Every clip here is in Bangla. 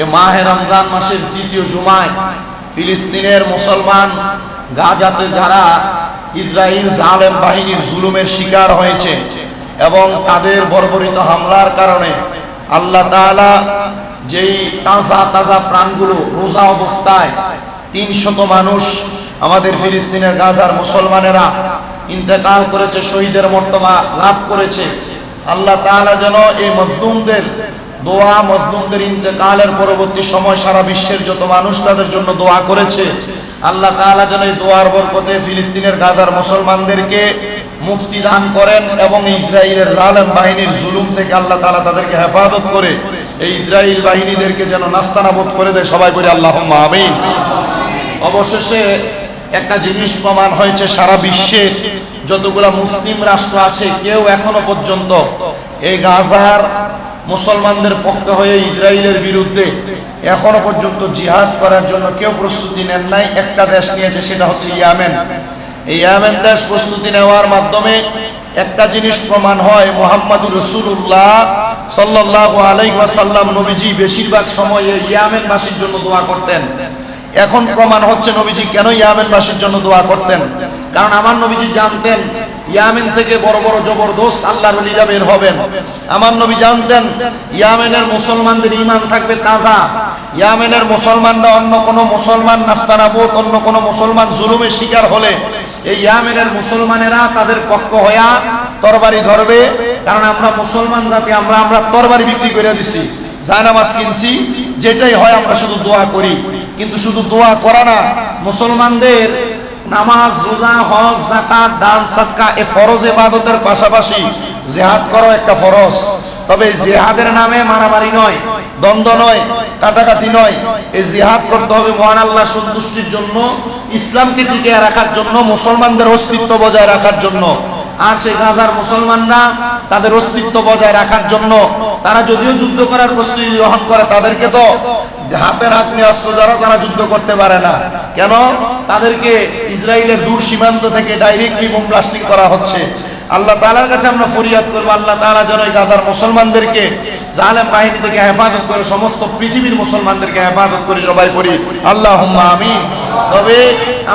এ মাহে রমজান মাসের তৃতীয় জুমায় ফিলিস্তিনের মুসলমান গাজাতে যারা ইসরায়েল জালেম বাহিনীর জুলুমের শিকার হয়েছে এবং তাদের বর্বরিত হামলার কারণে আল্লাহ তাআলা যেই তাজা তাজা প্রাণগুলো রোজা অবস্থায় তিনশত মানুষ আমাদের ফিলিস্তিনের গাজার মুসলমানেরা ইন্তেকাল করেছে, শহীদের মর্তবা লাভ করেছে, আল্লাহ তাআলা যেন এই মজলুমদের দোয়া মজলুমদের ইন্তেকালের পরবর্তী সময় সারা বিশ্বের যত মানুষ তাদের জন্য দোয়া করেছে। আল্লাহ তাআলা যেন এই দোয়ার বরকতে ফিলিস্তিনের গাজার মুসলমানদেরকে মুক্তি দান করেন এবং ইসরায়েলের জালেম বাহিনীর জুলুম থেকে আল্লাহ তাআলা তাদেরকে হেফাজত করে, এই ইসরায়েল বাহিনীদেরকে যেন নাস্তানাবোধ করে দেয়। সবাই করে আল্লাহ আমিন। অবশেষে একটা জিনিস প্রমাণ হয়েছে সারা বিশ্বে, যতগুলা মুসলিম রাষ্ট্র আছে, কেউ এখনও পর্যন্ত এই গাজার মুসলমানদের পক্ষে হয়ে ইসরায়েলের বিরুদ্ধে এখনও পর্যন্ত জিহাদ করার জন্য কেউ প্রস্তুতি নেন নাই। একটা দেশ নিয়েছে, সেটা হচ্ছে ইয়ামেন। এই ইয়ামেন দেশ প্রস্তুতি নেওয়ার মাধ্যমে একটা জিনিস প্রমাণ হয়, মোহাম্মদুর রসুল্লাহ সাল্লাহ আলাইসাল্লাম নবীজি বেশিরভাগ সময় ইয়ামেনবাসীর জন্য দোয়া করতেন। এখন প্রমাণ হচ্ছে নবীজি কেন ইয়ামেনবাসীর জন্য দোয়া করতেন? কারণ আমার নবীজি জানতেন ইয়ামেন থেকে বড় বড় জবরদস্ত আল্লাহর লিজা বের হবেন। আমার নবী জানতেন, ইয়ামেনের মুসলমানদের ইমান থাকবে তাজা। ইয়ামেনের মুসলমানরা অন্য কোন মুসলমান নাস্তানাবুত অন্য কোন মুসলমান জুলুমের শিকার হলে এই ইয়ামেনের মুসলমানেরা তাদের পক্ষ হইয়া তরবারি ধরবে। কারণ আমরা মুসলমান জাতি, আমরা আমরা তরবারি বিক্রি করে দিছি। জায়নামাজ কিনছি, যেটাই হয় আমরা শুধু দোয়া করি। কিন্তু শুধু দোয়া করা না, মুসলমানদের নামাজ, রোজা, হজ জাকাত দান, সাদকা, এ ফরজ ইবাদতের পাশাপাশি জিহাদ করো একটা ফরজ। তবে জিহাদের নামে মারামারি নয়, দ্বন্দ্ব নয়, কাটাকাটি নয়। এই জিহাদ করতে হবে মহান আল্লাহ সন্তুষ্টির জন্য, ইসলামকে টিকে রাখার জন্য, মুসলমানদের অস্তিত্ব বজায় রাখার জন্য। আর সেই গাজার মুসলমানরা তাদের অস্তিত্ব বজায় রাখার জন্য, তারা যদিও যুদ্ধ করার প্রস্তুতি গ্রহণ করে, তাদেরকে তো হাতের হাত নিয়ে অস্ত্র দ্বারা তারা যুদ্ধ করতে পারে না। কেন? তাদেরকে ইসরায়েলের দূর সীমান্ত থেকে ডাইরেক্টলি বোম ব্লাস্টিং করা হচ্ছে। আল্লাহ তালার কাছে আমরা ফরিয়াদ করব, আল্লাহ তালা যেন এই গাজার মুসলমানদেরকে জালেম বাহিনী থেকে হেফাজত করে, সমস্ত পৃথিবীর মুসলমানদেরকে হেফাজত করে সবাই করি। আল্লাহ আমি তবে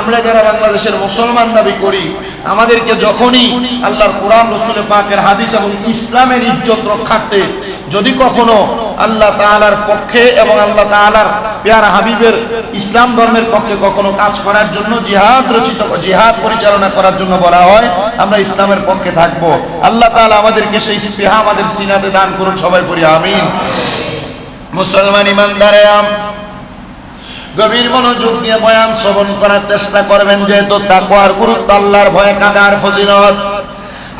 আমরা যারা বাংলাদেশের মুসলমান দাবি করি আমাদেরকে যখনই আল্লাহর কোরআন, রসুলের পাকের হাদিস এবং ইসলামের ইজ্জত রক্ষার্থে যদি কখনো আল্লাহ তাআলার পক্ষে এবং আল্লাহ তাআলার পেয়ারা হাবিবের ইসলাম ধর্মের পক্ষে কখনো কাজ করার জন্য জিহাদ রচিত, জিহাদ পরিচালনা করার জন্য বলা হয়, আমরা ইসলামের পক্ষে থাকব। আল্লাহ তাআলা আমাদেরকে সেই স্পৃহা আমাদের সিনাতে দান করুন, সবাই করি আমিন। মুসলমান ইমানদারেরা গভীর মনোযোগ দিয়ে বয়ান শ্রবণ করার চেষ্টা করবেন, যেহেতু তাকওয়ার গুরুত্ব আল্লাহর ভয়ে কাদার ফজিলত।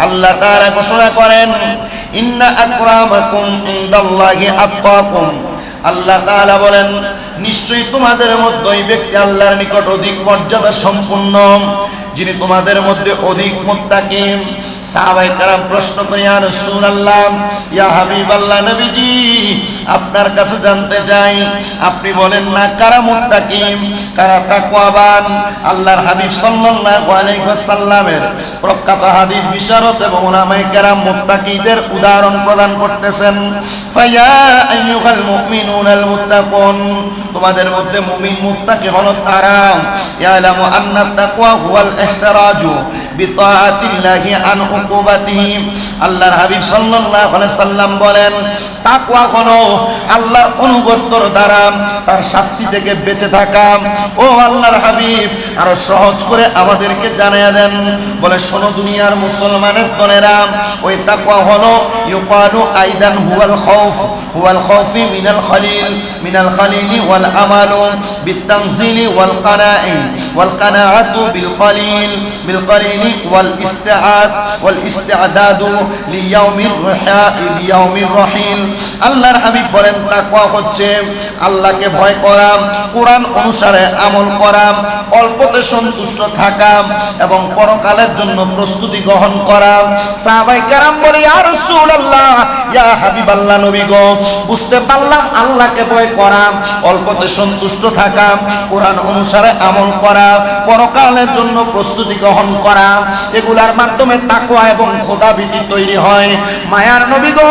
আল্লাহ তাআলা ঘোষণা করেন, ইন্না আকরামাকুম ইনদাল্লাহি আতকাকুম। আল্লাহ তাআলা বলেন, নিশ্চয়ই তোমাদের মধ্যে ওই ব্যক্তি আল্লাহর নিকট অধিক মর্যাদা সম্পন্ন যিনি তোমাদের মধ্যে অধিক মুত্তাকিম সাহাবায়ে কারাম প্রশ্ন করে, ইয়া রাসূলুল্লাহ, ইয়া হাবিবাল্লাহ নবীজি, আপনার কাছে জানতে চাই, আপনি বলেন না কারা মুত্তাকিম কারা তাকওয়াবান? আল্লাহর হাবিব সাল্লাল্লাহু আলাইহি ওয়াসাল্লামের প্রখ্যাত হাদিস বিশারদ এবং উলামায়ে কেরাম মুত্তাকিদের উদাহরণ প্রদান করতেছেন, ফায়া আইয়ুহাল মুমিনুনাল মুত্তাকুন। তোমাদের মধ্যে মুমিন মুত্তাকি হলো তারা। ইয়ালামু আন্না তাকওয়া হুয়াল ইহতিরাজু আল্লাহর হাবিব সাল্লাল্লাহু আলাইহি সাল্লাম বলেন, তাকওয়া হলো আল্লাহর অনুগত্যর দ্বারা তার শাস্তি থেকে বেঁচে থাকা। ও আল্লাহর হাবিব, আরও সহজ করে আমাদেরকে জানিয়ে দেন। বলে, শোনো দুনিয়ার মুসলমানের দলেরা ওই তাকওয়া হলো ইউকানু আইদান হুয়াল খাউফ, হুয়াল খাউফি মিনাল খালিল, মিনাল খালিলি ওয়াল আমালু বিতামজিলি ওয়াল কানাই কালিলি ওয়াল ইস্তিআদ ওয়াল ইস্তিআদাদু লিয়াউমির রাহা লিয়াউমির রহিল আল্লাহর হাবিব বলেন, তাকওয়া হচ্ছে আল্লাহকে ভয় করা, কোরআন অনুসারে আমল করা, অল্পতে সন্তুষ্ট থাকা এবং পরকালের জন্য প্রস্তুতি গ্রহণ করা। সাহাবাই কেরাম বলে, ইয়া রাসূলুল্লাহ, ইয়া হাবিবাল্লাহ নবী গো, বুঝতে পারলাম আল্লাহকে ভয় করা, অল্পতে সন্তুষ্ট থাকা, কোরআন অনুসারে আমল করা করা, পরকালের জন্য প্রস্তুতি গ্রহণ করা, এগুলার মাধ্যমে তাকোয়া এবং খোদাভীতি তৈরি হয়। মায়ার নবী গো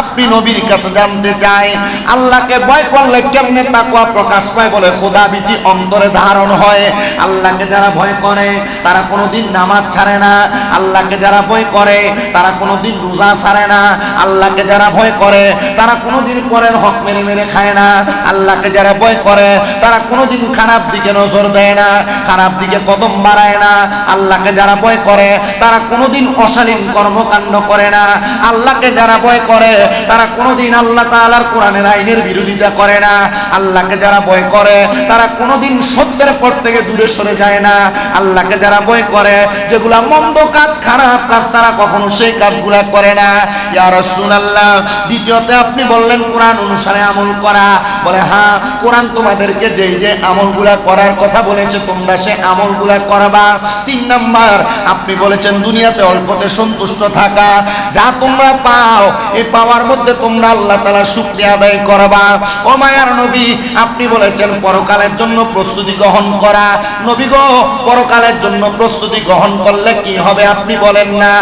আপনি নবীর কাছে জানতে চাই, আল্লাহকে ভয় করলে কেমনে তাকওয়া প্রকাশ পায় বলে খোদাভীতি অন্তরে ধারণ হয়। আল্লাহকে যারা ভয় করে, তারা কোনোদিন নামাজ ছাড়ে না। আল্লাহকে যারা ভয় করে, তারা কোনোদিন রোজা ছাড়ে না। আল্লাহকে যারা ভয় করে, তারা কোনোদিন পরের হক মেরে মেরে খায় না। আল্লাহকে যারা ভয় করে, তারা কোনোদিন খারাপ দিকে নজর দেয় না, খারাপ দিকে কদম বাড়ায় না। আল্লাহকে যারা ভয় করে, তারা কোনোদিন অশালীন কর্মকাণ্ড করে না। আল্লাহকে যারা ভয় করে তারা কোনোদিন আল্লাহ তাআলার কোরআনের আইনের বিরোধিতা করে না। আল্লাহকে যারা ভয় করে, তারা কোনোদিন সত্যের পর থেকে দূরে সরে যায় না। আল্লাহকে যারা ভয় করে, যেগুলা মন্দ কাজ, খারাপ কাজ, তারা কখনো সেই কাজগুলা করে না। ইয়া রাসূলুল্লাহ, দ্বিতীয়তে আপনি বললেন কোরআন অনুসারে আমল করা। বলে হ্যাঁ কোরআন তোমাদেরকে যেই যে আমলগুলা করার কথা বলেছে, তোমরা সে আমলগুলা করবা। তিন নাম্বার, আপনি বলেছেন, দুনিয়াতে অল্পতে সন্তুষ্ট থাকা। যা তোমরা পাও এই পাওয়ার মধ্যে তোমরা আল্লাহ তালা শুকরিয়া আদায় করবা। ও মায়ার নবী, আপনি বলেছেন পরকালের জন্য প্রস্তুতি গ্রহণ করা। নবী গো, পরকালের জন্য প্রস্তুতি গ্রহণ করলে কি হবে আপনি বলেন না।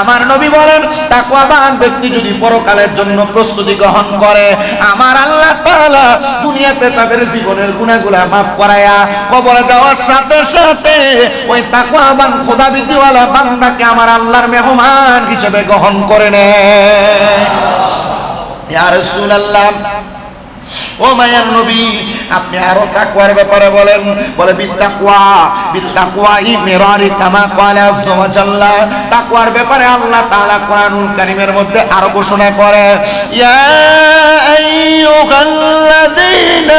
আমার নবী বলেন, তাকওয়াবান ব্যক্তি যদি পরকালের জন্য প্রস্তুতি গ্রহণ করে, আমার আল্লাহ তাআলা দুনিয়াতে তাদের জীবনের গুনাহগুলা মাফ করায়া কবরে যাওয়ার সাথে সাথে ওই তাকওয়াবান খোদাবিদিওয়ালা বান্দাকে আমার আল্লাহর মেহমান হিসেবে গ্রহণ করে নেয়। ও মায়ার নবী, আপনি আরও তাকওয়ার ব্যাপারে বলেন। বলে, বিত্তাকওয়া বিত্তাকওয়া ই মিরারি কামা ক্বালা আযজা ওয়া জাল্লা। তাকওয়ার ব্যাপারে আল্লাহ তাআলা কোরআনুল কারীমের মধ্যে আরও ঘোষণা করে। ইয়া আইয়ুহাল্লাযীনা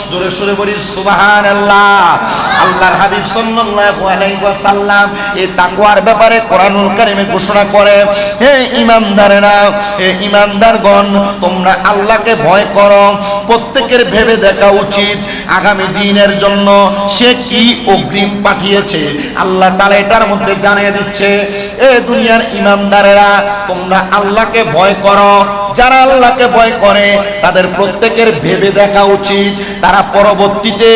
জোরে সুরে বলি, সুবহানাল্লাহ। আল্লাহর হাবিব সাল্লাল্লাহু আলাইহি ওয়াসাল্লাম এই তাকওয়ার ব্যাপারে কোরআনুল কারীমে ঘোষণা করে, হে ঈমানদারেরা হে ঈমানদারগণ তোমরা আল্লাহকে ভয় করো। প্রত্যেকের ভেবে দেখা উচিত, আগামী দিনের জন্য সে কি অগ্রিম পাঠিয়েছে? আল্লাহ তাআলা এটার মধ্যে জানিয়ে দিচ্ছে, এ দুনিয়ার ইমানদারেরা, তোমরা আল্লাহকে ভয় করো। যারা আল্লাহকে ভয় করে, তাদের প্রত্যেকের ভেবে দেখা উচিত। তারা পরবর্তীতে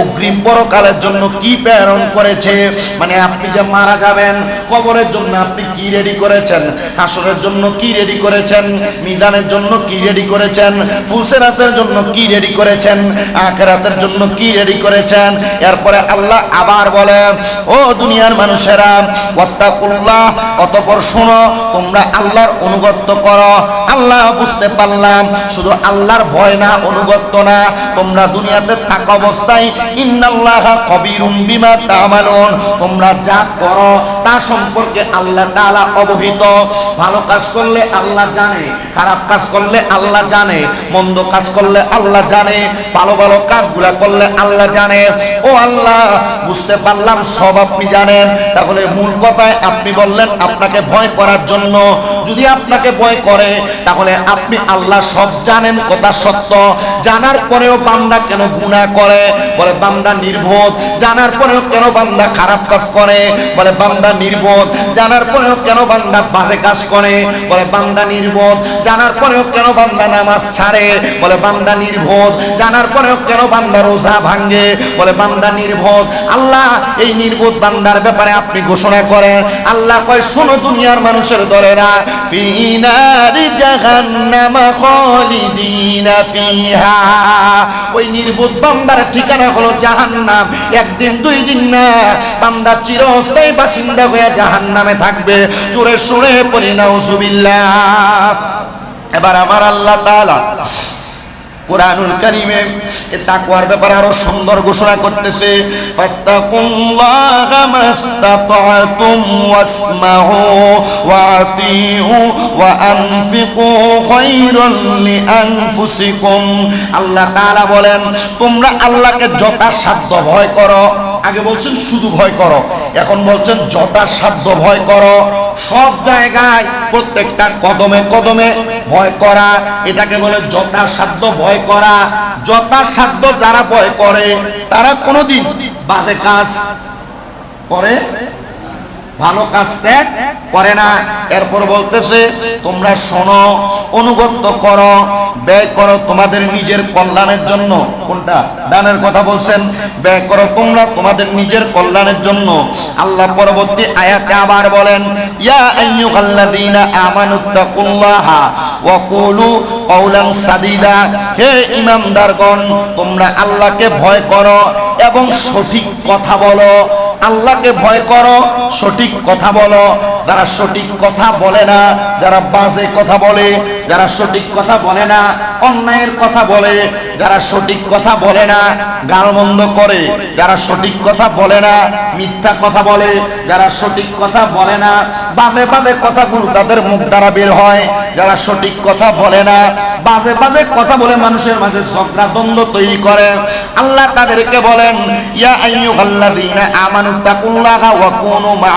অগ্রিম পরকালের জন্য কি প্রেরণ করেছে? মানে আপনি যে মারা যাবেন, কবরের জন্য আপনি কি রেডি করেছেন? হাসরের জন্য কি রেডি করেছেন? মিজানের জন্য কি রেডি করেছেন? ফুলসেরাতের জন্য কি রেডি করেছেন? আখেরাতের জন্য কি রেডি করেছেন? এরপরে আল্লাহ আবার বলে, ও দুনিয়ার মানুষেরা, ওয়াত্তাকুল্লাহ, অতঃপর শোনো, তোমরা আল্লাহর অনুগত্য করো। আল্লাহ বুঝতে পারলাম, শুধু আল্লাহর ভয় না, অনুগত্য না। তোমরা দুনিয়াতে থাকা অবস্থায় ইন্নাল্লাহ কবিরুম বিমা তামালুন। তোমরা যা করো তা সম্পর্কে আল্লাহ তাআলা অবহিত। ভালো কাজ করলে আল্লাহ জানে, খারাপ কাজ করলে আল্লাহ জানে, মন্দ কাজ করলে আল্লাহ জানে, ভালো ভালো কাজগুলা করলে আল্লাহ জানে। ও আল্লাহ, বুঝতে পারলাম, সব আপনি জানেন। তাহলে মূল কথায় আপনি বললেন আপনাকে ভয় করার জন্য। যদি আপনাকে ভয় করে, তাহলে আপনি আল্লাহ সব জানেন, কথা সত্য। জানার পরেও বান্দা কেন গুনাহ করে? বলে বান্দা নির্বোধ। জানার পরেও কেন বান্দা খারাপ কাজ করে? বলে বান্দা নির্বোধ। জানার পরেও কেন বান্দা বাজে কাজ করে? বলে, বান্দা নির্বোধ। জানার পরেও কেন বান্দা নামাজ ছাড়ে? বলে, বান্দা নির্বোধ। জানার পরেও কেন বান্দা রোজা ভাঙ্গে বলে, বান্দা নির্বোধ। আল্লাহ, এই নির্বোধ বান্দার ব্যাপারে আপনি ঘোষণা করেন। আল্লাহ কয়, শোনো দুনিয়ার মানুষের দলেরা, ফিনারি জাহান্নাম খালিদিনা ফিহা। ওই নির্বোধ বান্দার ঠিকানা হলো জাহান্নাম। একদিন, দুই দিন না, বান্দা চিরস্থায়ী বাসিন্দা হয়ে জাহান্নামে থাকবে। জোরে সুরে পড়ি নাউজুবিল্লাহ। এবার আমার আল্লাহ তাআলা কোরআনুল কারীমে তাকওয়ার ব্যাপারে আরও সুন্দর ঘোষণা করতেছে, ফাত্তাকুল্লাহা মাস্তাতাতুম ওয়াসমাউ ওয়াতিউ ওয়া আনফিকু খায়রান লিআনফুসিকুম। আল্লাহ তাআলা বলেন, তোমরা আল্লাহকে যথাসাধ্য ভয় করো। আগে বলছেন শুধু ভয় করো। এখন বলছেন যথাসাধ্য ভয় করো। সব জায়গায় প্রত্যেকটা কদমে কদমে ভয় করা, এটাকে বলে যথাসাধ্য ভয় করা। যথাসাধ্য যারা ভয় করে, তারা কোনোদিন বাজে কাজ করে, ভালো কাজ ত্যাগ করে না। এরপর বলতেছে, তোমরা শোনো অনুগত্য করো, ব্যয় করো তোমাদের নিজের কল্যাণের জন্য। কোনটা? দানের কথা বলছেন, ব্যয় করো তোমরা তোমাদের নিজের কল্যাণের জন্য। আল্লাহ পরবর্তী আয়াতে আবার বলেন, ইয়া আইয়ুহাল্লাযীনা আমানুত্তাকুল্লাহা ওয়া কুলু কওলান সাদীদা, হে ইমানদারগণ, তোমরা আল্লাহকে ভয় করো এবং সঠিক কথা বলো। আল্লাহকে ভয় করো, সঠিক কথা বলো। যারা সঠিক কথা বলে না, যারা বাজে কথা বলে, যারা সঠিক কথা বলে না, অন্যায়ের কথা বলে, যারা সঠিক কথা বলে না, গালমন্দ করে। যারা সঠিক কথা বলে না, মিথ্যা কথা বলে। যারা সঠিক কথা বলে না, বাজে বাজে কথাগুলো তাদের মুখ দ্বারা বের হয়। যারা সঠিক কথা বলে না, বাজে বাজে কথা বলে মানুষের মাঝে ঝগড়া, দ্বন্দ্ব তৈরি করে। আল্লাহ তাদেরকে বলেন, ইয়া আইয়ুহাল্লাযীনা আমানুত্তাকুল্লাহা ওয়া কুনু মা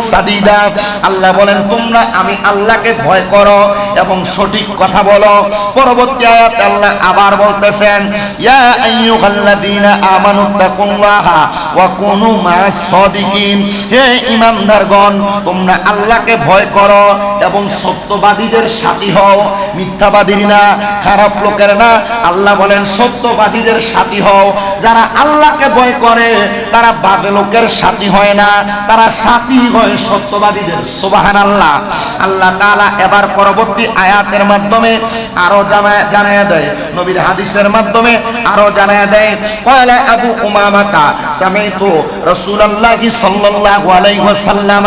সাদীদা। আল্লাহ বলেন, তোমরা আমি আল্লাহকে ভয় করো এবং সঠিক কথা বলো। পরবর্তী আয়াতে আল্লাহ আবার বলতেছেন, ইয়া আইয়ুহাল্লাযীনা আমানুত্তাকুল্লাহা ওয়া কুনু মা'আস সাদিকিন। হে ঈমানদারগণ, তোমরা আল্লাহকে ভয় করো এবং সত্যবাদীদের সাথী হও। মিথ্যাবাদীর না, খারাপ লোকের না। আল্লাহ বলেন, সত্যবাদীদের সাথী হও। যারা আল্লাহকে ভয় করে, তারা বাজে লোকের সাথী হয় না। তারা সাথী হয় সত্যবাদীদের। সুবাহান আল্লাহ আল্লাহ তাআলা এবার পরবর্তী আয়াতের মাধ্যমে আরও জানা- জানায়া দেয়। নবীর হাদিসের মাধ্যমে আরও জানায়া দেয়। কয়লা আবু উমামাতা, সামিতু রাসূলুল্লাহি সাল্লাল্লাহু আলাইহি ওয়াসাল্লাম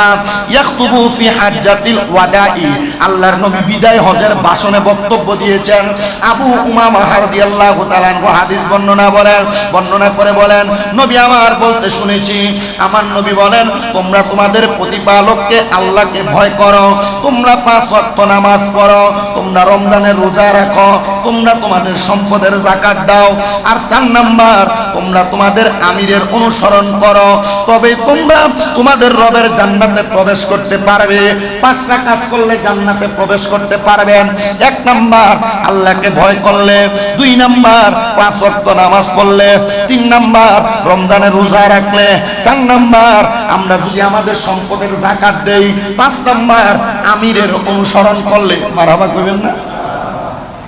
ইয়াখতুবু ফি হাজ্জাতিল ওয়াদাই। আল্লাহর নবী বিদায় হজের ভাষণে বক্তব্য দিয়েছেন। আবু উমামা রাদিয়াল্লাহু তাআলা হাদিস বর্ণনা বলেন, বর্ণনা করে বলেন, নবী আমার বলতে শুনেছি। আমার নবী বলেন তোমরা তোমাদের প্রতিপালককে আল্লাহকে ভয় করো। তোমরা পাঁচ ওয়াক্ত নামাজ পড়ো। তোমরা রমজানের রোজা রাখো। তোমরা তোমাদের সম্পদের জাকাত দাও। আর চার নাম্বার, তোমরা তোমাদের আমিরের অনুসরণ করো। তবে তোমরা তোমাদের রবের জান্নাতে প্রবেশ করতে পারবে। পাঁচটা কাজ করলে জান্নাতে প্রবেশ করতে পারবেন। এক নাম্বার, আল্লাহকে ভয় করলে। দুই নাম্বার, পাঁচ ওয়াক্ত নামাজ পড়লে। তিন নাম্বার, রমজানের রোজা রাখলে। চার নাম্বার, আমরা যদি আমাদের সম্পদের জাকাত দেই পাঁচ নাম্বার আমিরের অনুসরণ করলে মারাবা করবেন না?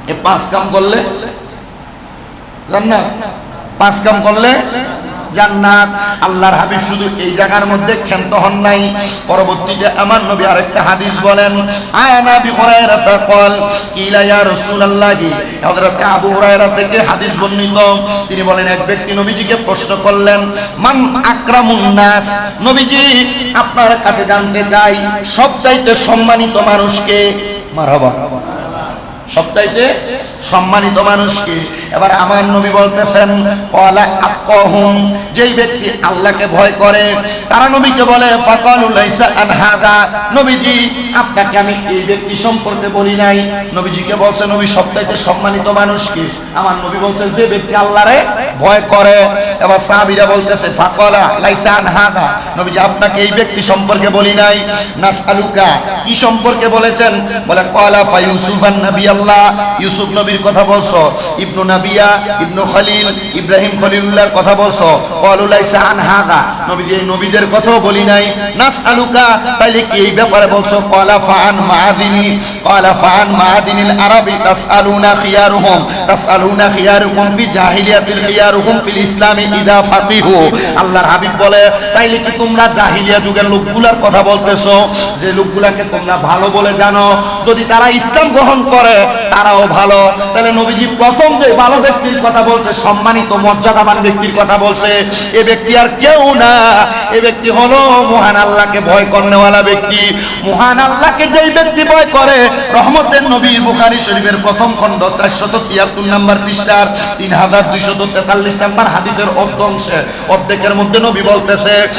এ পাঁচ কাম করলে? জান না পাঁচ কাম করলে জান্নাত। আল্লাহর হাবিব শুধু এই জায়গার মধ্যে ক্ষান্ত হন নাই। পরবর্তীতে আমার নবী আরেকটা হাদিস বলেন আয়না বি হুরায়রা কল ইলা ইয়া রাসূলুল্লাহি? হযরত আবু হুরায়রা থেকে হাদিস বর্ণিত। তিনি বলেন, এক ব্যক্তি নবীজিকে প্রশ্ন করলেন, মান আকরামুন নাস? নবীজি, আপনার কাছে জানতে চাই, সবচাইতে সম্মানিত মানুষকে মারহাবা। সবচাইতে সম্মানিত মানুষকে এবার আমার নবী বলতেছেন যেই ব্যক্তি আল্লাহকে ভয় করে, তারা নবীকে বলে নবীজি, আপনাকে আমি এই ব্যক্তি সম্পর্কে বলি নাই নবীজিকে বলছে, নবী সবচাইতে সম্মানিত মানুষকে আমার নবী বলছে, যে ব্যক্তি আল্লাহরে ভয় করে এবার সাহাবীরা বলতেছে, ফাকালা লাইসা আন হাদা নবীজি, আপনাকে এই ব্যক্তি সম্পর্কে বলি নাই নাসআলুকা, কি সম্পর্কে বলেছেন? বলে, কলা ফা ইউসুফান নবী আল্লাহ ইউসুফ নবীর কথা বলছো, ইবনু নাবিয়া ইবনু খলিল, ইব্রাহিম খলিলুল্লাহর কথা বলছো। কলুলাইসা আন হাদা নবীজি নবীদের কথাও বলি নাই। নাস আলুকা তাইলে কি এই ব্যাপারে বলছো? কলা ফান মাহাদিনী কলা ফান মাহাদিনিল আরবি, তাসআলুনা খিয়ারুহুম, তাসআলুনা খিয়ারুকুম ফি জাহিলিয়াতিল খিয়ারুহুম ফিল ইসলামি ইদা ফাকিহু আল্লাহর হাবিব বলে, তাইলে কি তোমরা জাহিলিয়া যুগের লোকগুলার কথা বলতেছো? যে লোকগুলাকে তোমরা ভালো বলে জানো, যদি তারা ইসলাম গ্রহণ করে, তারাও ভালো। তাহলে নবীজি প্রথম যে ভালো ব্যক্তির কথা বলছে, সম্মানিত, মর্যাদাবান ব্যক্তির কথা বলছে। এ ব্যক্তি আর কেউ না। এ ব্যক্তি হলো মহান আল্লাহকে ভয় করনেওয়ালা ব্যক্তি। মহান আল্লাহকে যেই ব্যক্তি ভয় করে, রহমতের নবী বুখারী শরীফের প্রথম খণ্ড, চারশত তিয়াত্তর নাম্বার পৃষ্ঠার, তিন হাজার দুইশত তেতাল্লিশ নাম্বার হাদিসের অর্ধ অংশে অর্ধেকের মধ্যে নবী বলতেছে